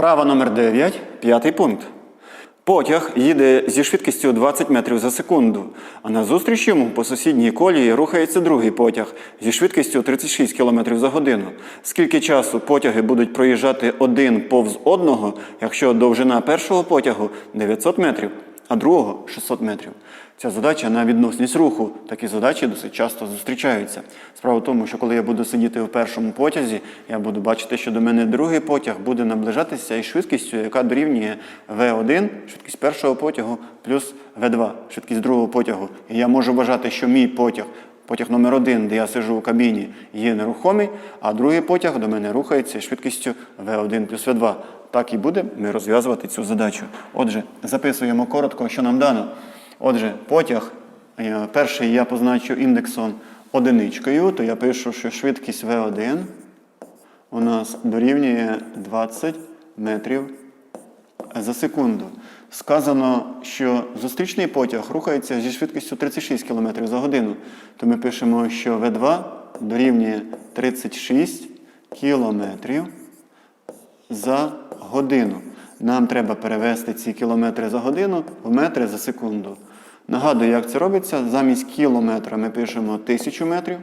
Вправа номер 9, п'ятий пункт. Потяг їде зі швидкістю 20 метрів за секунду, а назустріч йому по сусідній колії рухається другий потяг зі швидкістю 36 км за годину. Скільки часу потяги будуть проїжджати один повз одного, якщо довжина першого потягу 900 метрів, а другого 600 метрів? Ця задача на відносність руху. Такі задачі досить часто зустрічаються. Справа в тому, що коли я буду сидіти в першому потязі, я буду бачити, що до мене другий потяг буде наближатися із швидкістю, яка дорівнює V1, швидкість першого потягу, плюс V2, швидкість другого потягу. І я можу вважати, що мій потяг, потяг номер один, де я сижу у кабіні, є нерухомий, а другий потяг до мене рухається швидкістю V1 плюс V2. Так і буде ми розв'язувати цю задачу. Отже, записуємо коротко, що нам дано. Отже, потяг, е, перший я позначу індексом одиничкою, то я пишу, що швидкість V1 у нас дорівнює 20 метрів за секунду. Сказано, що зустрічний потяг рухається зі швидкістю 36 км за годину. То ми пишемо, що V2 дорівнює 36 км за годину. Нам треба перевести ці кілометри за годину в метри за секунду. Нагадую, як це робиться. Замість кілометра ми пишемо 1000 метрів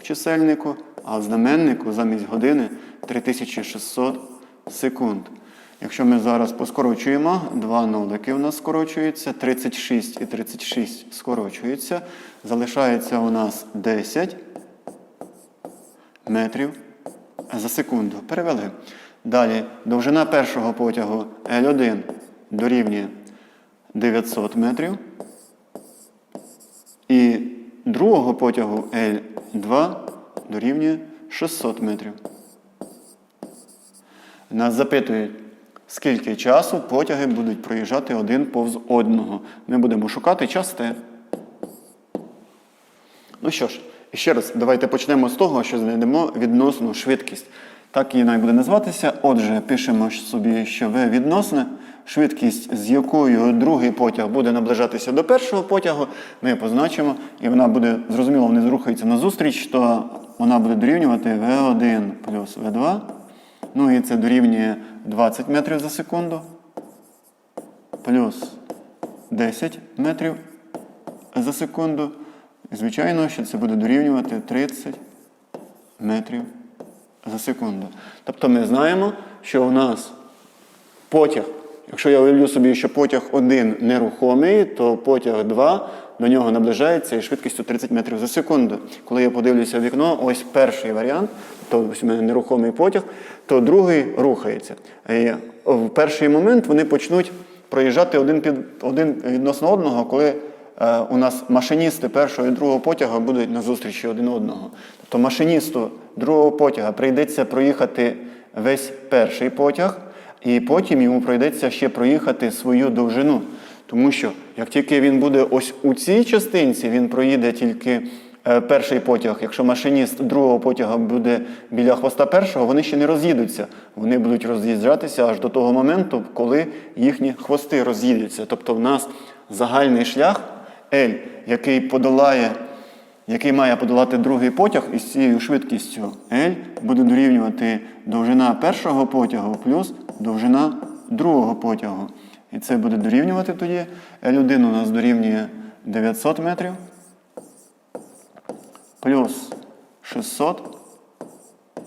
в чисельнику, а в знаменнику замість години 3600 секунд. Якщо ми зараз поскорочуємо, два нолики у нас скорочуються, 36 і 36 скорочуються. Залишається у нас 10 метрів за секунду. Перевели. Далі, довжина першого потягу L1 дорівнює 900 метрів. І другого потягу L2 дорівнює 600 метрів. Нас запитують, скільки часу потяги будуть проїжджати один повз одного. Ми будемо шукати час Т. Ну що ж, ще раз, давайте почнемо з того, що знайдемо відносну швидкість. Так її навіть буде називатися. Отже, пишемо собі, що V відносне, швидкість, з якою другий потяг буде наближатися до першого потягу, ми позначимо, і вона буде, зрозуміло, вони зрухаються назустріч, то вона буде дорівнювати V1 плюс V2. Ну і це дорівнює 20 метрів за секунду, плюс 10 метрів за секунду. І, Звичайно, що це буде дорівнювати 30 метрів за секунду. Тобто ми знаємо, що у нас потяг, якщо я уявлю собі, що потяг один нерухомий, то потяг 2 до нього наближається із швидкістю 30 метрів за секунду. Коли я подивлюся в вікно, ось перший варіант, то ось у мене нерухомий потяг, то другий рухається. І в перший момент вони почнуть проїжджати один під один відносно одного, коли е, у нас машиністи першого і другого потяга будуть на зустрічі один одного. Тобто машиністу другого потяга прийдеться проїхати весь перший потяг, і потім йому прийдеться ще проїхати свою довжину. Тому що як тільки він буде ось у цій частинці, він проїде тільки е, перший потяг. Якщо машиніст другого потяга буде біля хвоста першого, вони ще не роз'їдуться. Вони будуть роз'їжджатися аж до того моменту, коли їхні хвости роз'їдуться. Тобто в нас загальний шлях L, який подолає, який має подолати другий потяг із цією швидкістю L, буде дорівнювати довжина першого потягу плюс довжина другого потягу. І це буде дорівнювати тоді. L1 у нас дорівнює 900 метрів. Плюс 600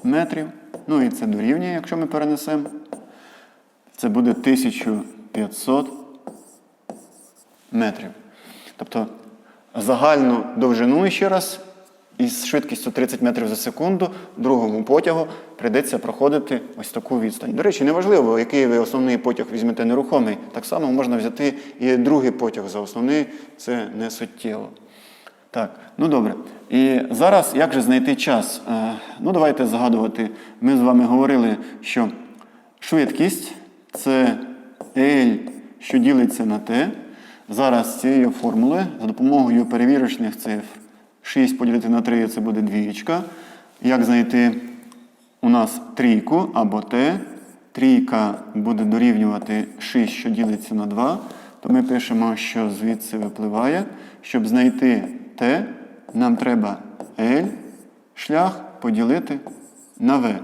метрів. Ну і це дорівнює, якщо ми перенесемо. Це буде 1500 метрів. Тобто загальну довжину ще раз із швидкістю 30 метрів за секунду другому потягу прийдеться проходити ось таку відстань. До речі, неважливо, який ви основний потяг візьмете нерухомий. Так само можна взяти і другий потяг за основний, це не суттєво. Так, ну добре. І зараз як же знайти час? Е, ну, давайте згадувати. Ми з вами говорили, що швидкість це L, що ділиться на T. Зараз з цієї формули за допомогою перевірочних цифр 6 поділити на 3 це буде двієчка. Як знайти у нас трійку або Т? Трійка буде дорівнювати 6, що ділиться на 2. То ми пишемо, що звідси випливає. Щоб знайти Т, нам треба L шлях поділити на V.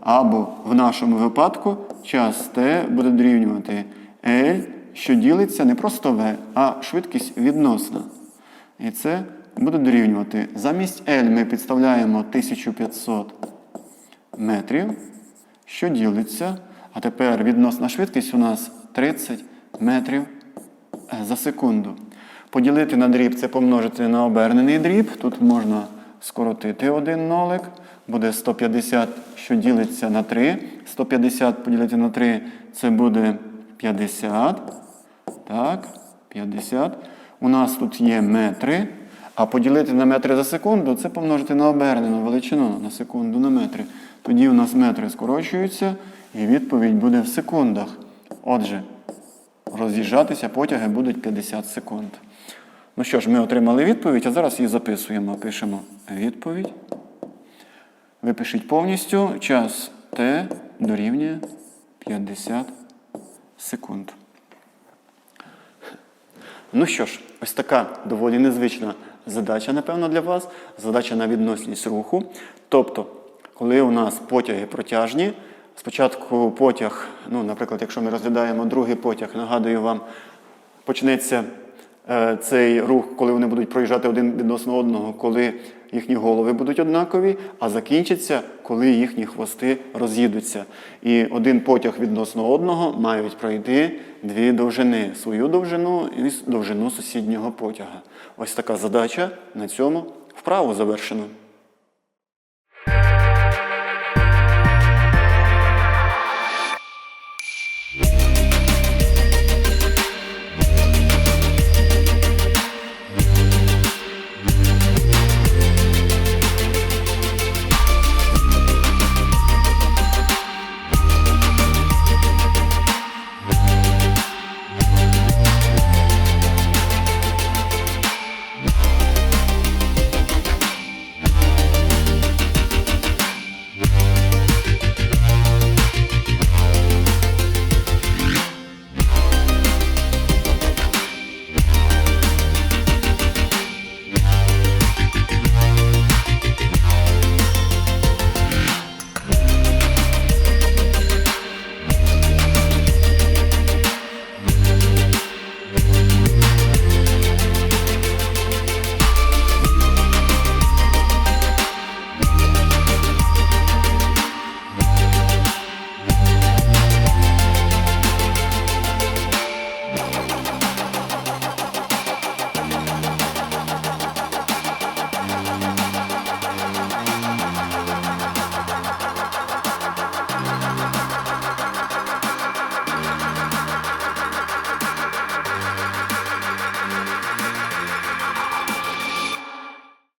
Або в нашому випадку час t буде дорівнювати L, що ділиться не просто V, а швидкість відносна. І це буде дорівнювати. Замість L ми підставляємо 1500 метрів, що ділиться. А тепер відносна швидкість у нас 30 метрів е, за секунду. Поділити на дріб це помножити на обернений дріб. Тут можна скоротити один нолик. Буде 150, що ділиться на 3. 150 поділити на 3 це буде 50. Так, 50. У нас тут є метри. А поділити на метри за секунду це помножити на обернену величину на секунду на метри. Тоді у нас метри скорочуються, і відповідь буде в секундах. Отже, роз'їжджатися потяги будуть 50 секунд. Ну що ж, ми отримали відповідь, а зараз її записуємо. Пишемо відповідь. Випишіть повністю. Час Т дорівнює 50 секунд. Ну що ж, ось така доволі незвична задача, напевно, для вас. Задача на відносність руху. Тобто, коли у нас потяги протяжні, спочатку потяг, ну, наприклад, якщо ми розглядаємо другий потяг, нагадую вам, почнеться цей рух, коли вони будуть проїжджати один відносно одного, коли їхні голови будуть однакові, а закінчиться, коли їхні хвости роз'їдуться. І один потяг відносно одного мають пройти дві довжини свою довжину і довжину сусіднього потяга. Ось така задача на цьому вправу завершено.